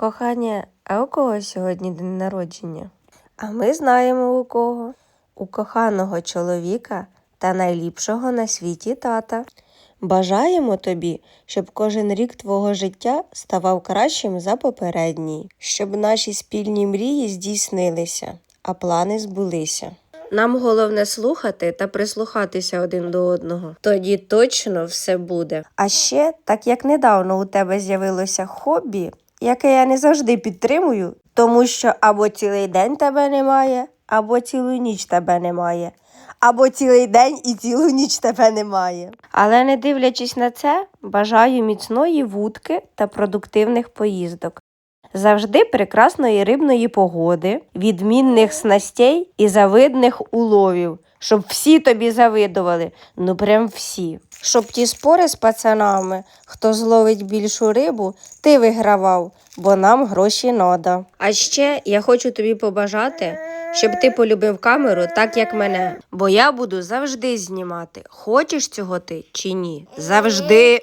Кохання, а у кого сьогодні день народження? А ми знаємо у кого. У коханого чоловіка та найліпшого на світі тата. Бажаємо тобі, щоб кожен рік твого життя ставав кращим за попередній, щоб наші спільні мрії здійснилися, а плани збулися. Нам головне слухати та прислухатися один до одного. Тоді точно все буде. А ще, так як недавно у тебе з'явилося хобі, яке я не завжди підтримую, тому що або цілий день тебе немає, або цілу ніч тебе немає, або цілий день і цілу ніч тебе немає. Але не дивлячись на це, бажаю міцної вудки та продуктивних поїздок. Завжди прекрасної рибної погоди, відмінних снастей і завидних уловів, щоб всі тобі завидували, ну прям всі. Щоб ті спори з пацанами, хто зловить більшу рибу, ти вигравав, бо нам гроші надо. А ще я хочу тобі побажати, щоб ти полюбив камеру так, як мене, бо я буду завжди знімати. Хочеш цього ти чи ні? Завжди.